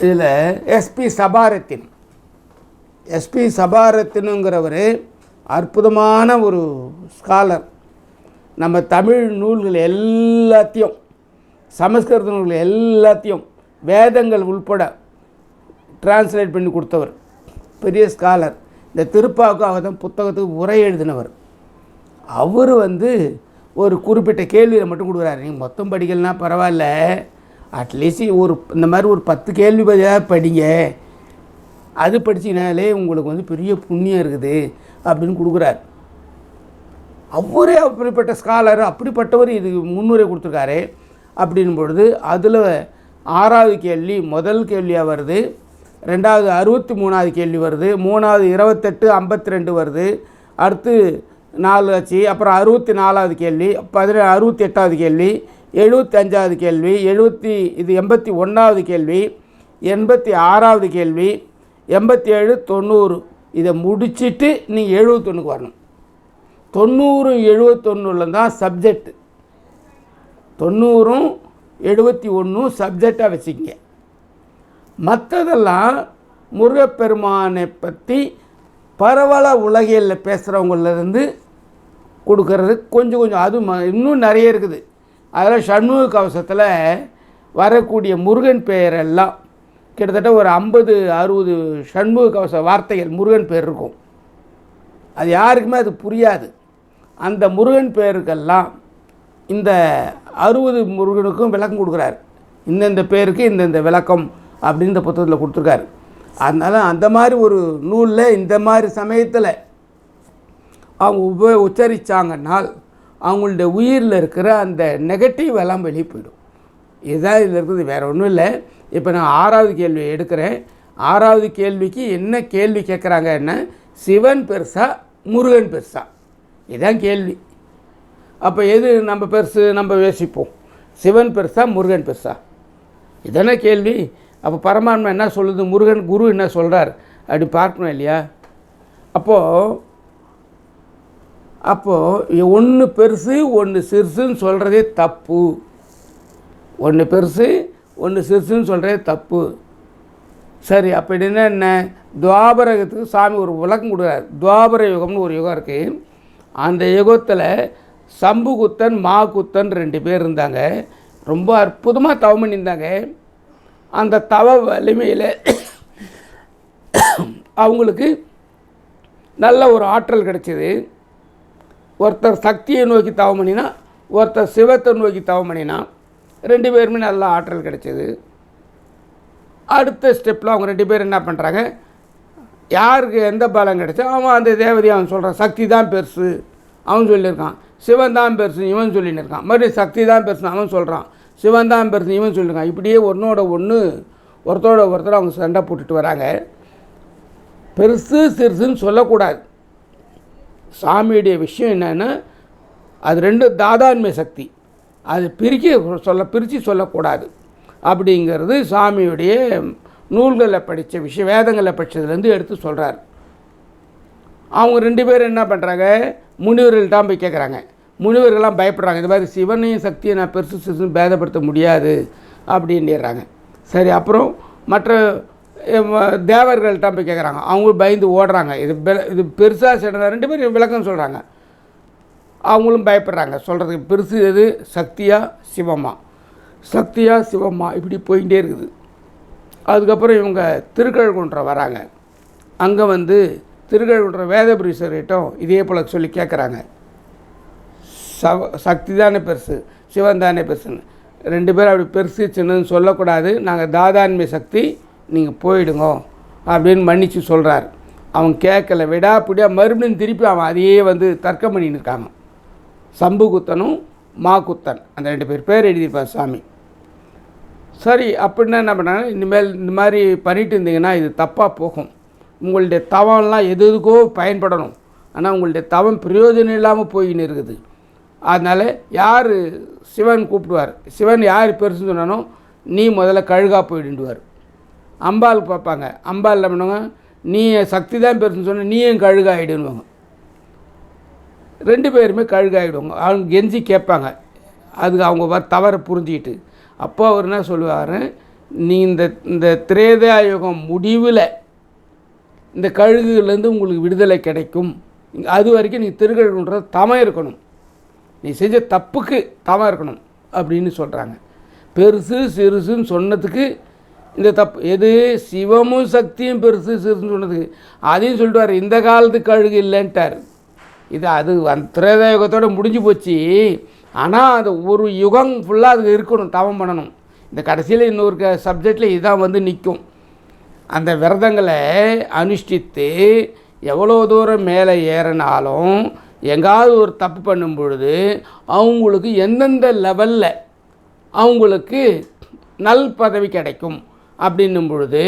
இதில் SP சபாரத்தின் SP சபாரத்தினுங்கிறவர் அற்புதமான ஒரு ஸ்காலர் நம்ம தமிழ் நூல்கள் எல்லாத்தையும் சமஸ்கிருத நூல்கள் எல்லாத்தையும் வேதங்கள் உள்பட டிரான்ஸ்லேட் பண்ணி கொடுத்தவர். பெரிய ஸ்காலர் இந்த திருப்பாவுக்காக தான் புத்தகத்துக்கு உரை எழுதினவர். அவர் வந்து ஒரு குறிப்பிட்ட கேள்வியில் மட்டும் கொடுக்குறாரு. நீங்கள் மொத்தம் படிக்கலனா பரவாயில்ல. அட்லீஸ்ட் ஒரு இந்த மாதிரி ஒரு பத்து கேள்வி பதிலாக படிங்க. அது படிச்சினாலே உங்களுக்கு வந்து பெரிய புண்ணியம் இருக்குது அப்படின்னு கொடுக்குறாரு. அவரே அப்படிப்பட்ட ஸ்காலர் அப்படிப்பட்டவர் இது முன்னுரை கொடுத்துருக்காரு. அப்படின் பொழுது அதில் ஆறாவது கேள்வி முதல் கேள்வியாக வருது. ரெண்டாவது அறுபத்தி மூணாவது கேள்வி வருது. மூணாவது இருபத்தெட்டு ஐம்பத்தி ரெண்டு வருது. அடுத்து நாலு ஆச்சு. அப்புறம் அறுபத்தி நாலாவது கேள்வி பதினே அறுபத்தி எட்டாவது கேள்வி எழுபத்தி அஞ்சாவது கேள்வி எழுபத்தி இது எண்பத்தி ஒன்றாவது கேள்வி எண்பத்தி ஆறாவது கேள்வி எண்பத்தி ஏழு தொண்ணூறு இதை முடிச்சுட்டு நீங்கள் எழுபத்தொன்றுக்கு வரணும். தொண்ணூறு எழுபத்தொன்னுல தான் சப்ஜெக்ட் தொண்ணூறும் எழுபத்தி ஒன்றும் சப்ஜெக்டாக வச்சுக்கிங்க. மற்றதெல்லாம் முருகப்பெருமானை பற்றி பரவல உலகியலில் பேசுகிறவங்களிருந்து கொடுக்கறது கொஞ்சம் கொஞ்சம் அது ம- இன்னும் நிறைய இருக்குது. அதில் சண்முக கவசத்தில் வரக்கூடிய முருகன் பெயரெல்லாம் கிட்டத்தட்ட ஒரு ஐம்பது அறுபது சண்முக கவச வார்த்தைகள் முருகன் பேர் இருக்கும். அது யாருக்குமே அது புரியாது. அந்த முருகன் பேருக்கெல்லாம் இந்த அறுபது முருகனுக்கும் விளக்கம் கொடுக்குறாரு. இந்தந்த பேருக்கு இந்தந்த விளக்கம் அப்படின்னு இந்த புத்தகத்தில் கொடுத்துருக்காரு. அதனால் அந்த மாதிரி ஒரு நூலில் இந்த மாதிரி சமயத்தில் அவங்க உப உச்சரித்தாங்கன்னால் அவங்களுடைய உயிரில் இருக்கிற அந்த நெகட்டிவ் எல்லாம் வெளியே போயிடும் இதுதான் இதில் இருக்குது வேறு ஒன்றும் இல்லை. இப்போ நான் ஆறாவது கேள்வி எடுக்கிறேன். ஆறாவது கேள்விக்கு என்ன கேள்வி கேட்குறாங்க என்ன? சிவன் பெருசா முருகன் பெருசா? இதுதான் கேள்வி. அப்போ எது நம்ம பெருசு நம்ம யோசிப்போம். சிவன் பெருசா முருகன் பெருசா? இதானே கேள்வி. அப்போ பரமாத்மா என்ன சொல்லுது? முருகன் குரு என்ன சொல்கிறார் அப்படி பார்க்கணும் இல்லையா? அப்போது அப்போது ஒன்று பெருசு ஒன்று சிறுசுன்னு சொல்கிறதே தப்பு. ஒன்று பெருசு ஒன்று சிறுசுன்னு சொல்கிறதே தப்பு. சரி அப்படின்னா என்ன துவாபரகத்துக்கு சாமி ஒரு விளக்கம் கொடுக்குறார். துவாபர யுகம்னு ஒரு யுகம் இருக்குது அந்த யுகத்தில் சம்புகுத்தன் மாகுத்தன் ரெண்டு பேர் இருந்தாங்க. ரொம்ப அற்புதமாக தவம் பண்ணியிருந்தாங்க. அந்த தவ வலிமையில் அவங்களுக்கு நல்ல ஒரு ஆற்றல் கிடச்சிது. ஒருத்தர் சக்தியை நோக்கி தவம் பண்ணினா ஒருத்தர் சிவத்தை நோக்கி தவம் பண்ணினா ரெண்டு பேருமே நல்ல ஆற்றல் கிடைச்சிது. அடுத்த ஸ்டெப்பில் அவங்க ரெண்டு பேரும் என்ன பண்ணுறாங்க யாருக்கு எந்த பலம் கிடைச்சோ அவன் அந்த தேவதையை அவன் சொல்கிறான் சக்தி தான் பெருசு. அவன் சொல்லியிருக்கான். சிவன் தான் பெருசு. இவன் சொல்லின்னு இருக்கான் மறுபடியும் சக்தி தான் பெருசு அவன் சொல்கிறான் சிவன் தான் பெருசு இவன் சொல்லியிருக்கான். இப்படியே ஒன்றோட ஒன்று ஒருத்தரோட ஒருத்தர் அவங்க சண்டை போட்டுட்டு வராங்க. பெருசு சிறுசுன்னு சொல்லக்கூடாது. சாமியுடைய விஷயம் என்னென்னா அது ரெண்டு தாதான்மை சக்தி. அது பிரிக்க சொல்ல பிரித்து சொல்லக்கூடாது. அப்படிங்கிறது சாமியுடைய நூல்களில் படித்த விஷயம் வேதங்களில் படித்ததுலேருந்து எடுத்து சொல்கிறார் அவங்க ரெண்டு பேரும் என்ன பண்ணுறாங்க முனிவர்கள்ட்ட போய் கேட்குறாங்க முனிவர்கள்லாம் பயப்படுறாங்க. இது மாதிரி சிவனையும் சக்தியை நான் பெருசு சிறுசுன்னு பேதப்படுத்த முடியாது அப்படின்றாங்க சரி அப்புறம் மற்ற தேவர்கள்ட்ட போய் கேட்குறாங்க அவங்களும் பயந்து ஓடுறாங்க. இது பெ- இது பெருசாக சின்னதாக ரெண்டு பேரும் விளக்கம் சொல்கிறாங்க அவங்களும் பயப்படுறாங்க. சொல்கிறதுக்கு பெருசு எது? சக்தியா சிவமா? சக்தியா சிவமா? இப்படி போயிட்டே இருக்குது. அதுக்கப்புறம் இவங்க திருக்கழுகுன்றம் வராங்க. அங்கே வந்து திருக்கழுகுன்றம் வேதபுரீஸ்வரிட்டம் இதே போல் சொல்லி கேட்குறாங்க சவ சக்தி தானே பெருசு சிவன் தானே பெருசுன்னு. ரெண்டு பேரும் அப்படி பெருசு சின்னதுன்னு சொல்லக்கூடாது. நாங்கள் தாதான்மை சக்தி நீங்கள் போயிடுங்க அப்படின்னு மன்னிச்சு சொல்கிறார் அவன் கேட்கல விடாப்பிடியாக மறுபடியும் திருப்பி அவன் அதையே வந்து தர்க்கம் பண்ணின்னு இருக்காங்க. சம்புகுத்தனும் மாகுத்தன் அந்த ரெண்டு பேர் பேர் எழுதியிருப்பார் சாமி. சரி அப்படின்னா என்ன பண்ணாங்க இனிமேல் இந்த மாதிரி பண்ணிட்டு இருந்தீங்கன்னா இது தப்பாக போகும். உங்களுடைய தவம்லாம் எது எதுக்கோ பயன்படணும். ஆனால் உங்களுடைய தவம் பிரயோஜனம் இல்லாமல் போயின்னு இருக்குது. அதனால் யார் சிவன் கூப்பிடுவார்? சிவன் யார் பெருசுன்னு சொன்னானோ நீ முதல்ல கழுகா போயிடுவார் அம்பாள் பார்ப்பாங்க. அம்பாள் என்ன பண்ணுவாங்க? நீ சக்தி தான் பெருசுன்னு சொன்ன நீயும் கழுகாயிடுவாங்க ரெண்டு பேருமே கழுகாயிடுவாங்க. அவங்க கெஞ்சி கேட்பாங்க. அதுக்கு அவங்க தவறை புரிஞ்சிக்கிட்டு. அப்போ அவர் என்ன சொல்லுவார்? நீ இந்த இந்த திரேதா யுகம் முடிவில் இந்த கழுகுலேருந்து உங்களுக்கு விடுதலை கிடைக்கும். அது வரைக்கும் நீ திருக்கழுகுன்ற தமம் இருக்கணும். நீ செஞ்ச தப்புக்கு தவம் இருக்கணும். அப்படின்னு சொல்கிறாங்க பெருசு சிறுசுன்னு சொன்னதுக்கு இந்த தப்பு எது? சிவமும் சக்தியும் பெருசு சிறுன்னு சொன்னது. அதையும் சொல்லிட்டு இந்த காலத்து கழுகு இல்லைன்ட்டார். இது அது அந்த திரேதாயுகத்தோடு முடிஞ்சு போச்சு. ஆனால் அது ஒரு யுகம் ஃபுல்லாக அதுக்கு இருக்கணும் தவம் பண்ணணும். இந்த கடைசியில் இன்னொரு க சப்ஜெக்டில் இதுதான் வந்து நிற்கும் அந்த விரதங்களை அனுஷ்டித்து எவ்வளோ தூரம் மேலே ஏறினாலும் எங்காவது ஒரு தப்பு பண்ணும் பொழுது அவங்களுக்கு எந்தெந்த லெவலில் அவங்களுக்கு நல் பதவி கிடைக்கும். அப்படின்னும் பொழுது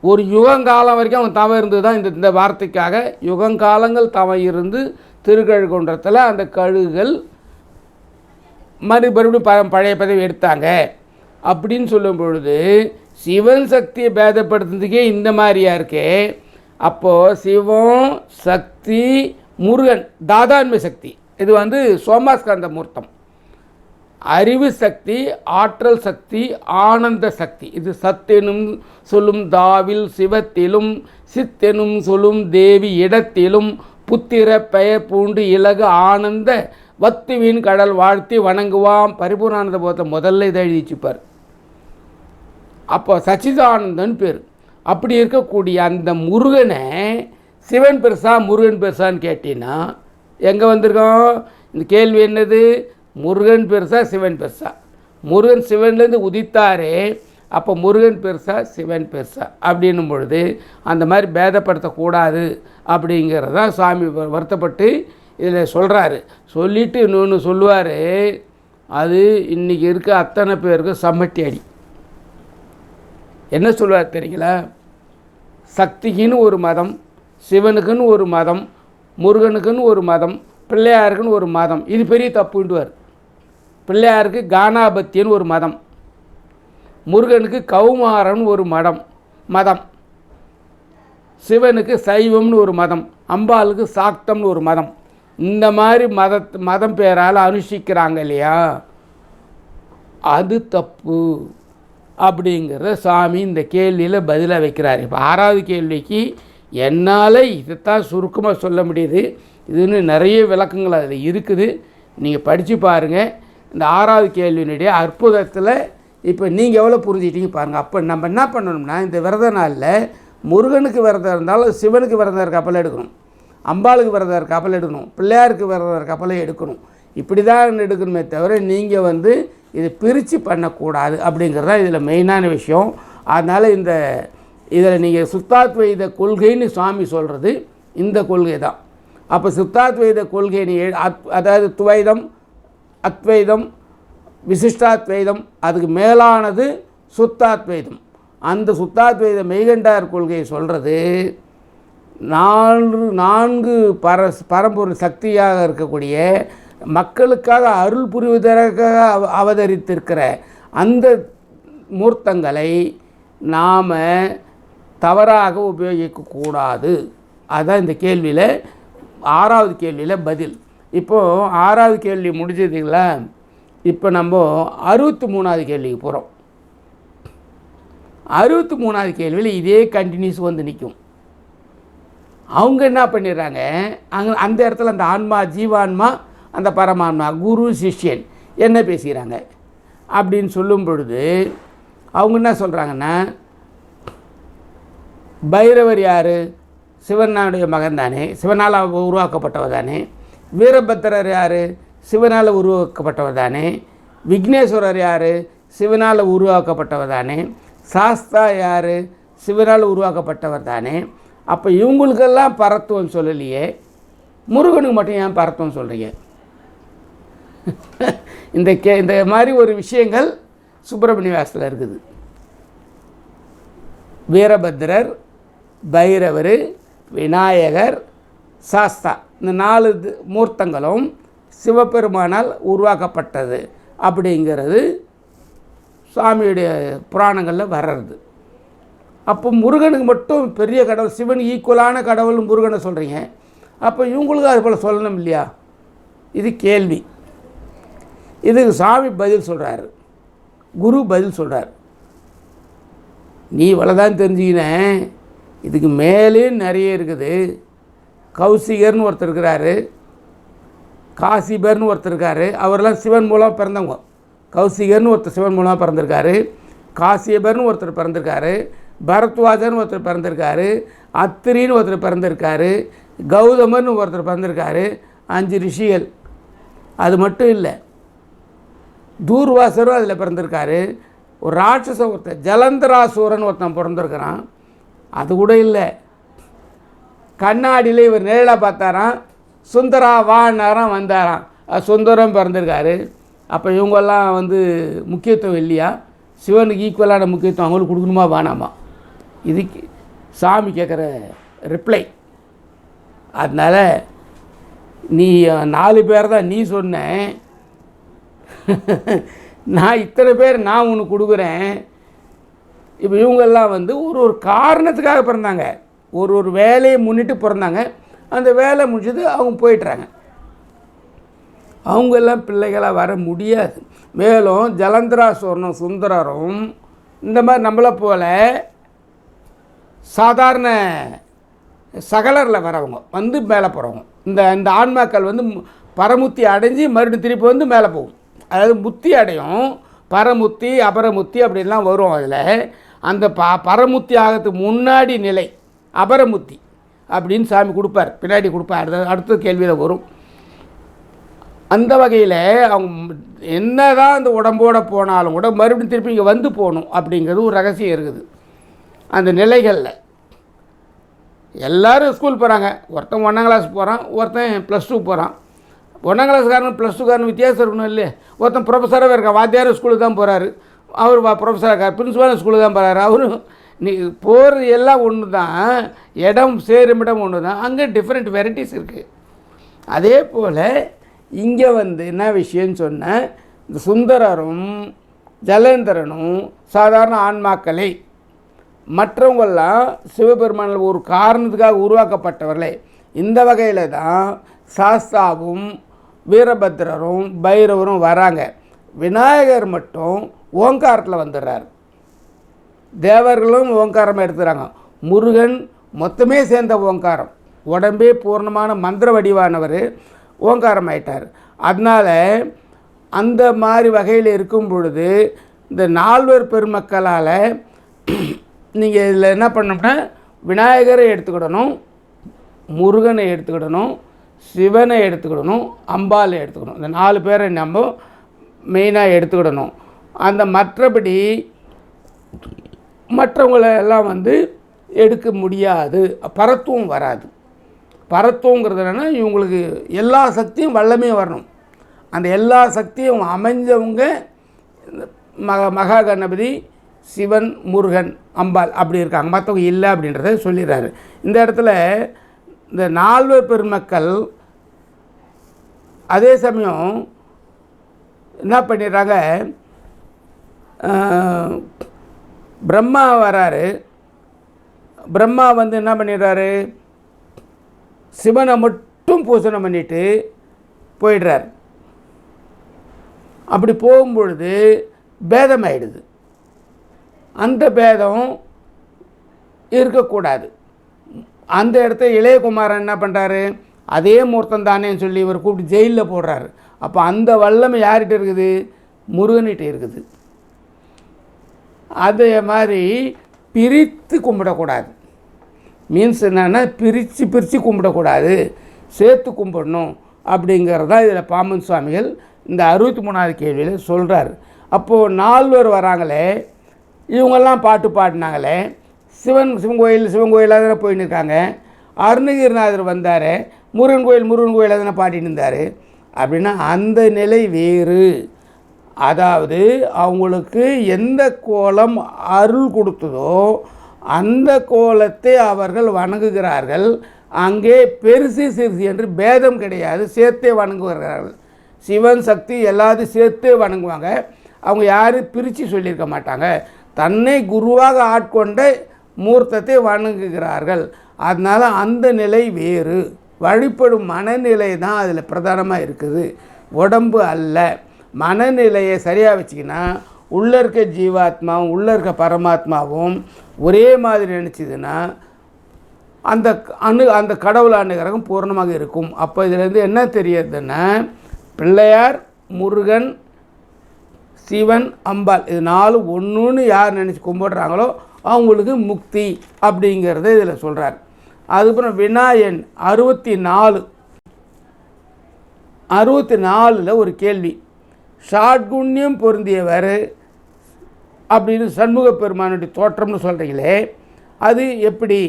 ஒரு யுகங்காலம் வரைக்கும் அவங்க தவம் இருந்து தான் இந்த இந்த வார்த்தைக்காக. யுகங்காலங்கள் தவம் இருந்து திருக்கழுகுன்றத்தில் அந்த கழுகுகள் மறுபடியும் ப பழைய பதவி எடுத்தாங்க. அப்படின்னு சொல்லும் பொழுது சிவன் சக்தியை பேதப்படுத்துறதுக்கே இந்த மாதிரியா இருக்கே. அப்போது சிவம் சக்தி முருகன் தாதான்மை சக்தி. இது வந்து சோமாஸ்கந்த மூர்த்தம். அறிவு சக்தி ஆற்றல் சக்தி ஆனந்த சக்தி. இது சத்தெனும் சொல்லும் தாவில் சிவத்திலும் சித்தெனும் சொல்லும் தேவி இடத்திலும் புத்திர பெயர் பூண்டு இலகு ஆனந்த வத்துவின் கடல் வாழ்த்தி வணங்குவாம். பரிபூர்ணானந்த போத்த முதல்ல இதை எழுதிச்சுப்பார் அப்போ சச்சிதானந்தன் பேர். அப்படி இருக்கக்கூடிய அந்த முருகனை சிவன் பெருசா முருகன் பெருசான்னு கேட்டீங்கன்னா எங்கே வந்திருக்கோம் இந்த கேள்வி என்னது? முருகன் பெருசா சிவன் பெருசா. முருகன் சிவன்லேருந்து உதித்தாரே அப்போ முருகன் பெருசா சிவன் பெருசா அப்படின்னும் பொழுது அந்த மாதிரி பேதப்படுத்தக்கூடாது அப்படிங்கிறதான் சாமி வருத்தப்பட்டு இதில் சொல்கிறாரு சொல்லிட்டு இன்னொன்று சொல்லுவார் அது இன்றைக்கி இருக்க அத்தனை பேருக்கு சம்மட்டி அடி. என்ன சொல்லுவார் தெரியுங்களா? சக்திக்குன்னு ஒரு மதம் சிவனுக்குன்னு ஒரு மதம் முருகனுக்குன்னு ஒரு மதம் பிள்ளையாருக்குன்னு ஒரு மதம் இது பெரிய தப்புண்டுவார் பிள்ளையாருக்கு கானாபத்தியன்னு ஒரு மதம். முருகனுக்கு கௌமாரன் ஒரு மடம் மதம். சிவனுக்கு சைவம்னு ஒரு மதம் அம்பாளுக்கு சாக்தம்னு ஒரு மதம். இந்த மாதிரி மத மதம் பேரால் அனுஷ்டிக்கிறாங்க இல்லையா? அது தப்பு. அப்படிங்கிறத சாமி இந்த கேள்வியில் பதிலாக வைக்கிறார். இப்போ ஆறாவது கேள்விக்கு என்னால் இதைத்தான் சுருக்கமாக சொல்ல முடியுது. இதுன்னு நிறைய விளக்கங்கள் அதில் இருக்குது. நீங்கள் படித்து பாருங்கள் இந்த ஆறாவது கேள்வியினுடைய அற்புதத்தில் இப்போ நீங்கள் எவ்வளோ புரிஞ்சிட்டீங்க பாருங்கள் அப்போ நம்ம என்ன பண்ணணும்னா இந்த விரத நாளில் முருகனுக்கு விரதம் இருந்தாலும் சிவனுக்கு விரதம் இருக்கப்பல எடுக்கணும். அம்பாளுக்கு விரதம் இருக்கப்பல எடுக்கணும். பிள்ளையாருக்கு விரதம் இருக்க கப்பலை எடுக்கணும். இப்படி தான் எடுக்கணுமே தவிர நீங்கள் வந்து இதை பிரித்து பண்ணக்கூடாது அப்படிங்கிறது தான் இதில் மெயினான விஷயம். அதனால் இந்த இதில் நீங்கள் சுத்தாத்வைத கொள்கைன்னு சுவாமி சொல்கிறது இந்த கொள்கை தான் அப்போ சுத்தாத்வைத கொள்கை நீ அதாவது துவைதம் அத்வைதம் விசிஷ்டாத்வைதம் அதுக்கு மேலானது சுத்தாத்வைதம். அந்த சுத்தாத்வைத மெய்கண்டார் கொள்கையை சொல்கிறது நான்கு நான்கு பர பரம்பொருள் சக்தியாக இருக்கக்கூடிய மக்களுக்காக அருள் புரிவதற்காக அவ- அவதரித்திருக்கிற அந்த மூர்த்தங்களை நாம் தவறாக உபயோகிக்கக்கூடாது. அதுதான் இந்த கேள்வியில் ஆறாவது கேள்வியில் பதில். இப்போது ஆறாவது கேள்வி முடிஞ்சதுங்களா? இப்போ நம்ம அறுபத்தி மூணாவது கேள்விக்கு போகிறோம் அறுபத்தி மூணாவது கேள்வியில் இதே கண்டினியூஸ் வந்து நிற்கும் அவங்க என்ன பண்ணிடுறாங்க? அங்கே அந்த இடத்துல அந்த ஆன்மா ஜீவான்மா அந்த பரமான்மா குரு சிஷ்யன் என்ன பேசுகிறாங்க அப்படின்னு சொல்லும் பொழுது அவங்க என்ன சொல்கிறாங்கன்னா பைரவர் யார்? சிவனாவுடைய மகன் தானே சிவனால் உருவாக்கப்பட்டவர் தானே வீரபத்திரர் யார்? சிவனால் உருவாக்கப்பட்டவர் தானே. விக்னேஸ்வரர் யார்? சிவனால் உருவாக்கப்பட்டவர் தானே. சாஸ்தா யார்? சிவனால் உருவாக்கப்பட்டவர் தானே. அப்போ இவங்களுக்கெல்லாம் பரத்துவம் சொல்லலையே. முருகனுக்கு மட்டும் ஏன் பரத்துவம் சொல்கிறீங்க இந்த கே இந்த மாதிரி ஒரு விஷயங்கள் சுப்பிரமணிய வாசத்தில் இருக்குது. வீரபத்ரர் பைரவர் விநாயகர் சாஸ்தா. இந்த நாலு மூர்த்தங்களும் சிவபெருமானால் உருவாக்கப்பட்டது அப்படிங்கிறது சுவாமியுடைய புராணங்களில் வர்றது. அப்போ முருகனுக்கு மட்டும் பெரிய கடவுள் சிவன் ஈக்குவலான கடவுள் முருகனை சொல்கிறீங்க அப்போ இவங்களுக்கும் அது போல் சொல்லணும் இல்லையா? இது கேள்வி. இதுக்கு சாமி பதில் சொல்கிறாரு குரு பதில் சொல்கிறார் நீ இவ்வளோதான் தெரிஞ்சுக்கினேன் இதுக்கு மேலே நிறைய இருக்குது. கௌசிகர்னு ஒருத்தர் இருக்கிறாரு காசிபர்னு ஒருத்தர் இருக்கார். அவரெல்லாம் சிவன் மூலம் பிறந்தவங்க. கௌசிகர்னு ஒருத்தர் சிவன் மூலமாக பிறந்திருக்காரு. காசியபர்னு ஒருத்தர் பிறந்திருக்காரு. பரத்வாஜர்னு ஒருத்தர் பிறந்திருக்காரு. அத்திரின்னு ஒருத்தர் பிறந்திருக்காரு. கௌதமர்னு ஒருத்தர் பிறந்திருக்காரு. அஞ்சு ரிஷிகள். அது மட்டும் இல்லை தூர்வாசரும் அதில் பிறந்திருக்காரு. ஒரு ராட்சச ஒருத்தர் ஜலந்தராசூரன் ஒருத்தன் பிறந்திருக்கிறான். அது கூட இல்லை கண்ணாடியில் இவர் நேரில் பார்த்தாராம். சுந்தரா வான்னாராம் வந்தாராம் சுந்தரம் பிறந்திருக்காரு. அப்போ இவங்கெல்லாம் வந்து முக்கியத்துவம் இல்லையா? சிவனுக்கு ஈக்குவலான முக்கியத்துவம் அவங்களுக்கு கொடுக்கணுமா வேணாமா? இதுக்கு சாமி கேட்குற ரிப்ளை அதனால் நீ நாலு பேர் தான் நீ சொன்ன. நான் இத்தனை பேர் நான் ஒன்று கொடுக்குறேன். இப்போ இவங்கெல்லாம் வந்து ஒரு ஒரு காரணத்துக்காக பிறந்தாங்க. ஒரு ஒரு வேலையை முன்னிட்டு பிறந்தாங்க. அந்த வேலை முடிஞ்சது அவங்க போயிட்டுறாங்க. அவங்கெல்லாம் பிள்ளைகளாக வர முடியாது. மேலும் ஜலந்தராசோரனும் சுந்தரரும் இந்த மாதிரி நம்மளை போல சாதாரண சகலரில் வரவங்க வந்து மேலே போகிறவங்க இந்த இந்த ஆன்மாக்கள் வந்து பரமுத்தி அடைஞ்சு மறுபடியும் திருப்பி வந்து மேலே போகும். அதாவது முத்தி அடையும் பரமுத்தி அபரமுத்தி அப்படின்லாம் வரும் அதில். அந்த ப பரமுத்தி ஆகிறதுக்கு முன்னாடி நிலை அபரமுத்தி அப்படின்னு சாமி கொடுப்பார். பின்னாடி கொடுப்பார். அடுத்த அடுத்த கேள்வியில் வரும். அந்த வகையில் அவங்க என்ன தான் அந்த உடம்போட போனாலும் கூட மறுபடியும் திருப்பி இங்கே வந்து போகணும் அப்படிங்கிறது ஒரு ரகசியம் இருக்குது. அந்த நிலைகளில். எல்லோரும் ஸ்கூல் போகிறாங்க ஒருத்தன் ஒன்றாம் கிளாஸ் போகிறான் ஒருத்தன் ப்ளஸ் டூ போகிறான் ஒன்றாம் கிளாஸ்காரன் ப்ளஸ் டூக்காரன் வித்தியாசம் இருக்கணும் இல்லையே? ஒருத்தன் ப்ரொஃபஸராகவே இருக்கான். வாத்தியார் ஸ்கூலுக்கு தான் போகிறாரு அவர் ப்ரொஃபஸராக இருக்கார். பிரின்ஸிபாலும் ஸ்கூலுக்கு தான் போகிறாரு அவரும் நீ போர் எல்லாம் ஒன்று தான் இடம் சேருமிடம் ஒன்று தான் அங்கே டிஃப்ரெண்ட் வெரைட்டிஸ் இருக்குது அதே போல் இங்கே வந்து என்ன விஷயம்னு சொன்ன இந்த சுந்தரரும் ஜலேந்திரனும் சாதாரண ஆன்மாக்களை மற்றவங்கெல்லாம் சிவபெருமானில் ஒரு காரணத்துக்காக உருவாக்கப்பட்டவர்களே இந்த வகையில் தான் சாஸ்தாவும் வீரபத்ரரும் பைரவரும் வராங்க. விநாயகர் மட்டும் ஓங்காரத்தில் வந்துடுறார். தேவர்களும் ஓங்காரம் எடுத்துகிறாங்க முருகன் மொத்தமே சேர்ந்த ஓங்காரம். உடம்பே பூர்ணமான மந்திர வடிவானவர் ஓங்காரம் ஆயிட்டார். அதனால் அந்த மாதிரி வகையில் இருக்கும் பொழுது இந்த நால்வர் பெருமக்களால் நீங்கள் இதில் என்ன பண்ணோம்னா விநாயகரை எடுத்துக்கிடணும் முருகனை எடுத்துக்கிடணும் சிவனை எடுத்துக்கிடணும் அம்பாலை எடுத்துக்கணும் இந்த நாலு பேரை நம்ம மெயினாக எடுத்துக்கிடணும். அந்த மற்றபடி மற்றவங்கள எல்லாம் வந்து எடுக்க முடியாது. பரத்துவம் வராது. பரத்துவங்கிறது என்னென்னா இவங்களுக்கு எல்லா சக்தியும் வல்லமையும் வரணும். அந்த எல்லா சக்தியும் அமைஞ்சவங்க மக மகா கணபதி சிவன் முருகன் அம்பாள் அப்படி இருக்காங்க. மற்றவங்க இல்லை அப்படின்றத சொல்லிடுறாரு. இந்த இடத்துல இந்த நால்வர் பெருமக்கள் அதே சமயம் என்ன பண்ணிடுறாங்க? பிரம்மா வராரு. பிரம்மா வந்து என்ன பண்ணிடுறாரு? சிவனை மட்டும் பூசணம் பண்ணிட்டு போயிடுறார். அப்படி போகும்பொழுது பேதம் ஆயிடுது அந்த பேதம் இருக்கக்கூடாது. அந்த இடத்த இளையகுமாரன் என்ன பண்ணுறாரு அதே முகூர்த்தம் தானேன்னு சொல்லி இவர் கூப்பிட்டு ஜெயிலில் போடுறாரு. அப்போ அந்த வல்லமை யார்கிட்ட இருக்குது? முருகன்கிட்ட இருக்குது. அதே மாதிரி பிரித்து கும்பிடக்கூடாது. மீன்ஸ் என்னென்னா பிரித்து பிரித்து கும்பிடக்கூடாது. சேர்த்து கும்பிடணும் அப்படிங்கிறதா இதில் பாம்பன் சுவாமிகள் இந்த அறுபத்தி மூணாவது கேள்வியில் சொல்கிறார் அப்போது நால்வர் வராங்களே இவங்கெல்லாம் பாட்டு பாடினாங்களே சிவன் சிவன் கோயில் சிவன் கோயிலாக தானே போயின்னு இருக்காங்க அருணகிரிநாதர் வந்தார் முருகன் கோயில் முருகன் கோயிலாக தானே பாடிட்டு இருந்தார் அப்படின்னா அந்த நிலை வேறு. அதாவது அவங்களுக்கு எந்த கோலம் அருள் கொடுத்ததோ அந்த கோலத்தை அவர்கள் வணங்குகிறார்கள். அங்கே பெருசு சிறுசு என்று பேதம் கிடையாது. சேர்த்தே வணங்குகிறார்கள். சிவன் சக்தி எல்லாத்தையும் சேர்த்தே வணங்குவாங்க. அவங்க யாரும் பிரித்து சொல்லியிருக்க மாட்டாங்க. தன்னை குருவாக ஆட்கொண்ட மூர்த்தத்தை வணங்குகிறார்கள். அதனால் அந்த நிலை வேறு. வழிபடும் மனநிலை தான் அதில் பிரதானமாக இருக்குது. உடம்பு அல்ல. மனநிலையை சரியாக வச்சிங்கன்னா உள்ளே இருக்க ஜீவாத்மாவும் உள்ளே இருக்க பரமாத்மாவும் ஒரே மாதிரி நினச்சிதுன்னா அந்த அணு அந்த கடவுள் அணுகிறகம் பூர்ணமாக இருக்கும். அப்போ இதிலேருந்து என்ன தெரியுதுன்னா பிள்ளையார் முருகன் சிவன் அம்பாள் இது நாலு ஒன்றுன்னு யார் நினச்சி கும்பிடுறாங்களோ அவங்களுக்கு முக்தி அப்படிங்கிறத இதில் சொல்கிறார் அதுக்கப்புறம் விநாயகன் அறுபத்தி நாலு. அறுபத்தி நாலில் ஒரு கேள்வி. ஷாட்குண்யம் பொருந்தியவர் அப்படின்னு சண்முக பெருமானுடைய தோற்றம்னு சொல்கிறீங்களே அது எப்படி?